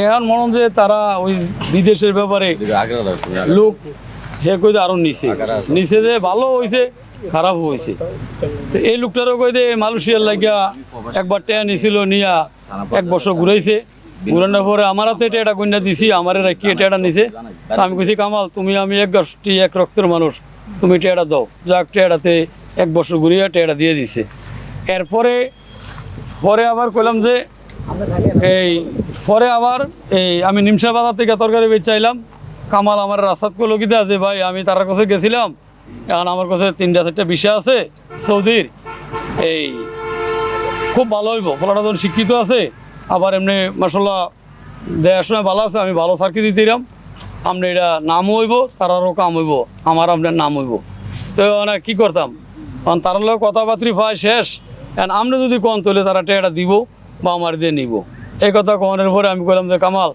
এখন মনে যে তারা ওই বিদেশের ব্যাপারে লোক হে কই আরও নিচে। নিচে যে ভালো হয়েছে খারাপ হয়েছে তো এই লোকটারও কই দে মালয়েশিয়ার লাগিয়া একবার টেয়া নিছিল, নিয়া এক বছর ঘুরাইছে। ঘুরানোর পরে আমার হাতে টেটা কন্যা দিছি, আমার রাখি টেটা নিছে? আমি কইছি, কামাল, তুমি আমি এক গোষ্ঠী, এক রক্তের মানুষ, তুমি টেটা দাও। যাক টেটাতে এক বছর ঘুরিয়া টেটা দিয়ে দিছে। এরপরে, পরে আবার কইলাম যে এই, পরে আবার এই, আমি নিমসা বাজার থেকে তরকারি বেচাইলাম কামাল আমার রাস্তাত করল কি যে ভাই, আমি তার কাছে গেছিলাম। এখন আমার কাছে তিনটা, চারটা বিষয় আছে, সৌদির। এই, খুব ভালো হইব, ফলাটা যখন শিক্ষিত আছে, আবার এমনি মাসাল্লাহ সময় ভালো আছে, আমি ভালো সার্কি দিতেইলাম আপনি এটা নাম হইব তারারও কাম হইব, আমার আপনার নাম হইব। তো মানে কি করতাম? কারণ তার লোক কথাবার্তি হয় শেষ। এখন আপনি যদি কন তাহলে তারা টেটা দিব বা আমার দিয়ে নিব। এই কথা কনের পরে আমি বললাম যে, কামাল,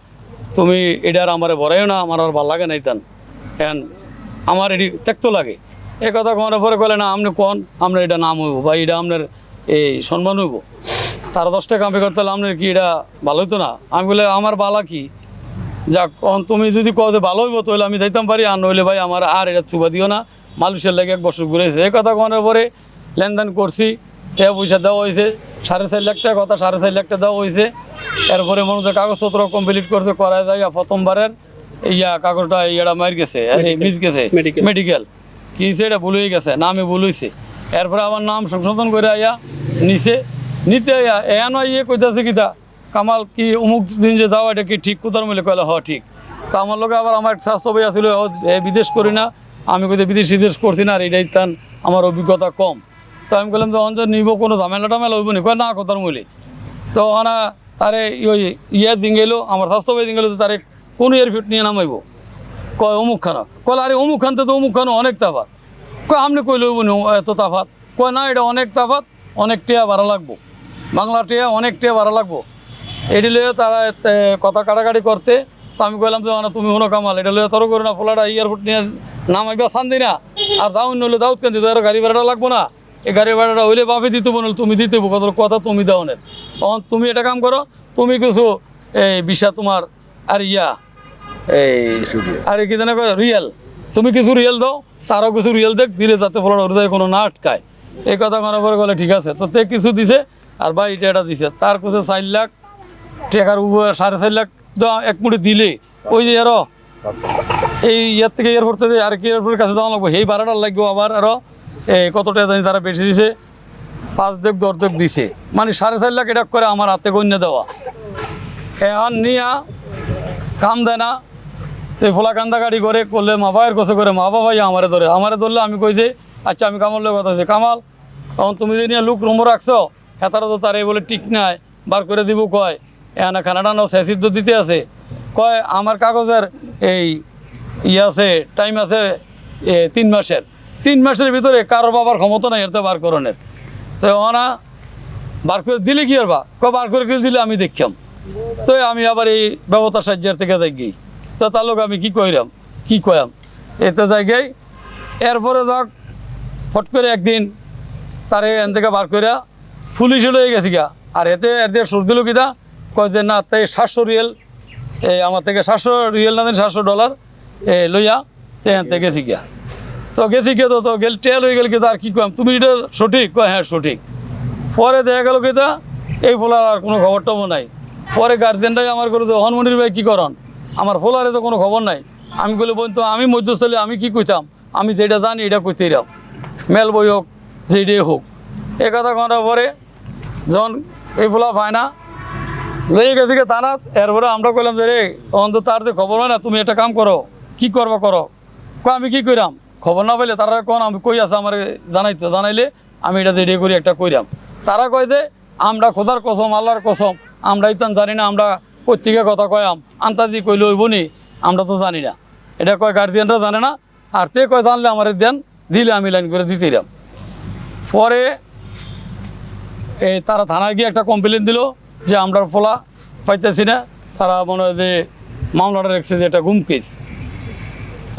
তুমি এটার আমারে ভরাইও না, আমার আর ভালো লাগে নাই তান। এখন আমার এটি ত্যাক্ত লাগে। এই কথা কনের পরে কলে না, আপনি কন? আপনার এটা নাম হইব বা এটা আপনার এই সম্মান হইব। তারা দশ টাকা আমি করতে হলে আপনার কি এটা ভালো হইতো না? আমি বলে আমার বালা কি? যাক তুমি যদি কও যে ভালো হইব, তাহলে আমি যাইতাম পারি, আর নইলে ভাই আমার আর এটা চুবা দিও না। মানুষের লাগে এক বছর ঘুরেছে। এই কথা কনের পরে লেনদেন করছি। টাকা পয়সা দেওয়া হয়েছে সাড়ে চার লাখ টাকা কথা সাড়ে চার লাখ টাকা দেওয়া হয়েছে। এরপরে মনে হচ্ছে কাগজপত্র কমপ্লিট করছে করা যায় প্রথমবারের। ইয়া কাগজটা ইয়েটা মার গেছে মিস গেছে. মেডিকেল কি এটা? ভুল হয়ে গেছে নামে ভুল হয়েছে। এরপরে আমার নাম সংশোধন করে আইয়া নিচে নিতে আইয়া এন ইয়ে কইতাছে কিতা কামাল কি অমুক দিন যে যাওয়া এটা কি ঠিক? কোথার মিলে কইলে হ ঠিক। তো আমার লোকে আবার আমার এক স্বাস্থ্য ও, এ বিদেশ করি না। আমি কইতে বিদেশ বিদেশ করছি না আর এটাই তান আমার অভিজ্ঞতা কম। তো আমি বললাম যে অঞ্চল নিব, কোনো ঝামেলা টামেলা হইব নি। কয়, না কথার মূলে। তো ওখানে তারে ওই ইয়ে দিঙ্গেলো আমার স্বাস্থ্য বই দিঙ্গেলো তারে কোন ইয়ার ফিট নিয়ে নামাইব। কয়, অমুক খানা। কয়, আরে অমুক খানতে তো অমুক খানো, অনেক তাফাত। কয় আপনি কই হইব নি এত তাফাত? কয়, না, এটা অনেক তাফাত, অনেক টিয়া ভাড়া লাগবো। বাংলা টিয়া অনেক টিয়া ভাড়া লাগবো। এটি লইয়া তারা কথা কাটাকাটি করতে, তো আমি কইলাম যে তুমি হনো কামাল, এটা লইয়া তর করে না, ফোলাটা এয়ারপোর্ট নিয়ে নামাইবা শান্তি না। আর দাও নইলে দাও কেন গাড়ি ভাড়াটা লাগবো না। এই গাড়ি ভাড়াটা হইলে বাপে দিতে বল তুমি দিতে কত কথা তুমি দাও নে। তখন তুমি এটা কাম করো, তুমি কিছু এই বিষা তোমার, আর ইয়া, এই আর কি জানে রিয়েল। তুমি কিছু রিয়েল দাও, তারও কিছু রিয়েল দেখ, দিলে যাতে ফলাটা হৃদয় কোনো না আটকায়। এই কথা করার পরে বলে ঠিক আছে। তো তে কিছু দিছে, আর ভাই এটা এটা দিছে। তার কাছে চার লাখ টাকার সাড়ে চার লাখ এক মুঠি দিলে, ওই যে আরও, এই ইয়ার থেকে এয়ারপোর্ট থেকে আর কি এয়ারপোর্টের কাছে যাওয়া লাগবে, সেই ভাড়াটা লাগবে আবার আরও কত টাকা জানি তারা বেশি দিছে? পাঁচ দেখ দশ দেখ দিছে। মানে সাড়ে চার লাখ এটা করে আমার হাতে গণ্য দেওয়া। এখন নিয়া কাম দেয় না। তো ফোলা কান্দা গাড়ি করে করলে মা বাবার কাছে করে মা বাবাই আমারে ধরে। আমারে ধরলে আমি কই যে আচ্ছা আমি কামাল কথা বলছি, কামাল তখন তুমি যে নিয়ে লুক রুমো রাখছো হেতারা তো তার এই বলে ঠিক নাই বার করে দিব কয়। এখানে খানাটা নাও শেষিদ্ধ দিতে আছে। কয় আমার কাগজের এই ইয়ে আছে টাইম আছে তিন মাসের। তিন মাসের ভিতরে কারও বাবার ক্ষমতা নাই, এর তো বার করণের তো ওনা বার করে দিলে কি আর বা ক বার করে করে দিলে আমি দেখতাম তো আমি আবার এই ব্যবতা সাহায্যের থেকে দেখি। তো তার লোক আমি কি কইরাম? কি কয়াম এতে জায়গায় এরপরে যাক, ফট করে একদিন তারে এন থেকে বার কইরা পুলিশে লয়ে গেছি গা। আর এতে এদের সুর দিল যে, না, তাই সাতশো রিয়েল, এই আমার থেকে সাতশো রিয়েল না দিন সাতশো ডলার এ লইয়া তে এন থেকে গেছি গিয়া তো গেছি কে তো তো গেল টেল হয়ে গেল কিন্তু আর কি কম? তুমি এটা সঠিক? কয় হ্যাঁ সঠিক। পরে দেখা গেল কিতা এই ফোলার আর কোনো খবর টবর নাই। পরে গার্জেনটাই আমার করে তো হনমনির ভাই কী করন? আমার ফোলারে তো কোনো খবর নাই। আমি বলে, বোন, তো আমি মধ্যস্থলে, আমি কি কইতাম? আমি যেটা জানি এটা কইতেই রাম মেল বই হোক যেটাই হোক। এ কথা করার পরে যখন এই ফোলা পায় না লয়ে গেছে গে থানাত। এরপরে আমরা কইলাম যে, রে অন্ত তার যে খবর হয় না, তুমি একটা কাম করো। কি করবা করো? কো আমি কি কইরাম? খবর না পাইলে তারা কোন আমি কই আছে আমার জানাইতো, জানাইলে আমি এটা রেডি করি, একটা কইরাম। তারা কয় যে, আমরা খোদার কসম, আল্লাহর কসম আমরা ইতান জানি না, আমরা প্রত্যেকে কথা কয়াম আন্তাজি কইলে হইব নি, আমরা তো জানি না। এটা কয় গার্জিয়ানরা জানে না, আর তে কয়, জানলে আমার দেন, দিলে আমি লাইন করে দিতেইরাম। পরে এই তারা থানায় গিয়ে একটা কমপ্লেন দিল যে, আমরা ফোলা পাইতেছি না। তারা মনে হয় যে, মামলাটা রেখেছে যে, এটা গুম কেস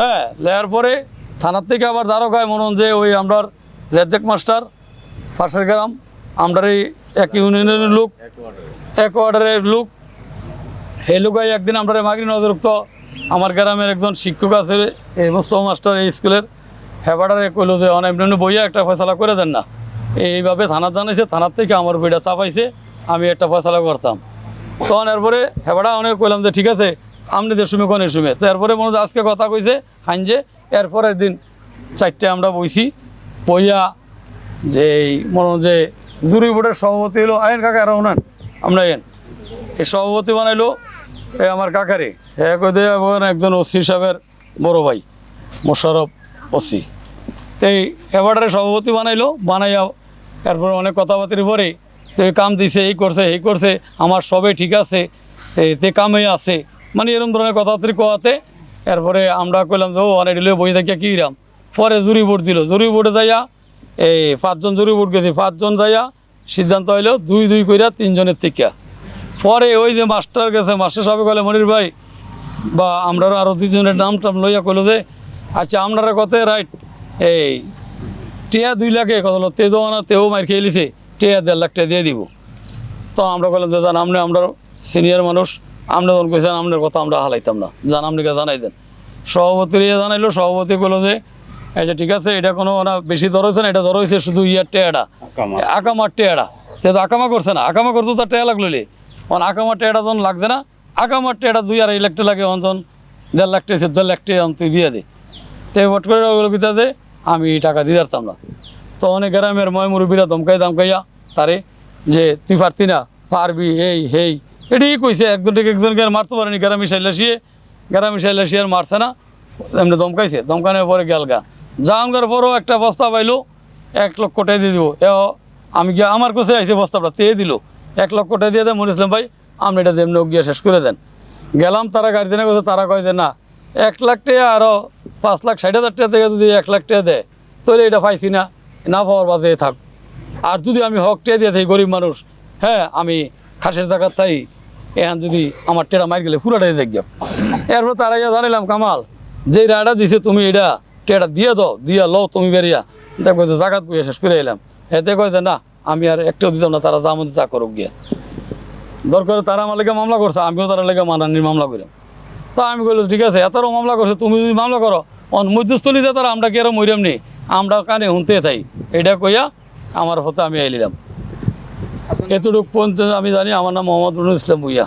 হ্যাঁ লেয়ার পরে থানার থেকে আবার গায়ে মনে যে ওই আমরার রেজ্জাক মাস্টার ফাঁসের গ্রাম আমরার এই এক ইউনিয়নের লোক, এক ওয়ার্ডারের লোক। এই লোকাই একদিন আমরা মাগরি নজরুক্ত। আমার গ্রামের একজন শিক্ষক আছে, এই মোস্তফা মাস্টার এই স্কুলের। হেবাডারে কইলো যে, অনেক এমনি বইয়া একটা ফয়সলা করে দেন না। এইভাবে থানা জানাইছে, থানার থেকে আমার বইটা চাপাইছে, আমি একটা ফয়সলা করতাম। তখন এরপরে হেবাডা অনেক কইলাম যে, ঠিক আছে আপনি যে শুমে কোনে শুমে তো এরপরে মনে আজকে কথা কইছে হাইনজে এরপরের দিন চারটে আমরা বইছি। বইয়া যে মনে যে জুরি বোর্ডের সভাপতি হলো আইন কাকা উনান আমরা এন। এই সভাপতি বানাইলো এ আমার কাকারে। হ্যাঁ দিয়ে একজন ওসি সাহেবের বড় ভাই, মোশারফ ওসি। তো এই এবারে সভাপতি বানাইলো, বানাইয়া এরপর অনেক কথাবার্তির পরে তো কাম দিছে, এই করছে এই করছে, আমার সবে ঠিক আছে তে কামে আছে। মানে এরকম ধরনের কথাবার্তি কোয়াতে এরপরে আমরা কইলাম যে, ও অনেক দিলে বই থাকিয়া কী রাম? পরে জুরি বোর্ড দিল। জুরি বোর্ডে যাইয়া, এই পাঁচজন জুরি বোর্ড গেছি, পাঁচজন যাইয়া সিদ্ধান্ত হইল দুই দুই কইরা তিনজনের থেকে। পরে ওই যে মাস্টার গেছে, মাস্টার সাহেব কলে মনির ভাই, বা আমরা আরও দুজনের নাম টাম লইয়া কইলো যে আচ্ছা আপনারা কত রাইট এই টিয়া দুই লাখে কত হলো? তে দেওয়া না তেও মার খেয়ে লিছে, টিয়া দেড় লাখ টাকা দিয়ে দিব। তো আমরা বললাম জান আপনি আমরা সিনিয়র মানুষ আপনি যখন কইছেন আপনার কথা আমরা হালাইতাম না। জান আপনাকে জানাই দেন? সভাপতির ইয়ে জানাইলো সভাপতি বলল যে আচ্ছা ঠিক আছে এটা কোনো না বেশি দর হয়েছে না এটা দর হয়েছে শুধু ইয়ার টেয়াটা আকামার। টেয়াটা। যেহেতু আকামা করছে না আকামা করতে তার টেয়া লাগল অন আকামার টেয়াটা যখন লাগছে না আকামার টেয়াটা দুই আড়াই লাখ টাকা লাগে অন্তন দেড় লাখ টাকা দেড় লাখ টাকা তুই দিয়ে দে। তো ভট করে ওগুলো দে আমি টাকা দিয়ে দিতাম না। তো অনেক গ্রামের ময় মুরব্বীরা দমকাই দমকাইয়া তারে যে তুই পারতি না পারবি এই হেই এটাই কইছে একজন থেকে একজনকে আর মারতে পারেনি, গ্রামে সাইলাসিয়ে গ্রামে সাইলাসিয়ে আর মারছে না, এমনি দমকাইছে দমকানোর পরে গেল গা। যাওয়ার পরও একটা বস্তা পাইলো, এক লক্ষ টাকা দিয়ে দিব। এ আমি গিয়ে আমার কাছে আইসে বস্তাটা, তে দিল। এক লক্ষ টাকা দিয়ে দেয় মনে ইসলাম ভাই, আপনি এটা যেমনি গিয়ে শেষ করে দেন। গেলাম তারা দিনে কথা তারা কয় যে, না, এক লাখ টাকা আরও পাঁচ লাখ, ষাট হাজার টাকা থেকে যদি এক লাখ টাকা দেয়, তাহলে এটা পাইছি না। না পাওয়ার বাজে থাক। আর যদি আমি হক টেয়া দিয়ে থাকি, গরিব মানুষ হ্যাঁ আমি খাসের জায়গার তাই এখন যদি আমার টেরা মার গেলে পুরাটাই দেখ এরপর তারা ইয়া জানিলাম, কামাল যে রায়টা দিছে তুমি এটা টেটা দিয়ে দাও, দিয়া লও তুমি বেরিয়া। দেখব যে জাগাত বইয়া শেষ করে এলাম। এতে কয় যে না, আমি আর একটাও দিতাম না, তারা যা মধ্যে চা করুক গিয়া। দরকার তারা আমার লেগে মামলা করছে, আমিও তারা লেগে মানানির মামলা করি তা আমি বললাম ঠিক আছে এতারও মামলা করছে, তুমি যদি মামলা করো, অন মধ্যস্থলী যে তারা, আমরা কি আর মরিয়াম নেই আমরা কানে শুনতে থাই এটা কইয়া আমার হতে আমি আইলিলাম। এতটুকু পর্যন্ত আমি জানি আমার নাম মোহাম্মদ রুনুল ইসলাম ভুইয়া।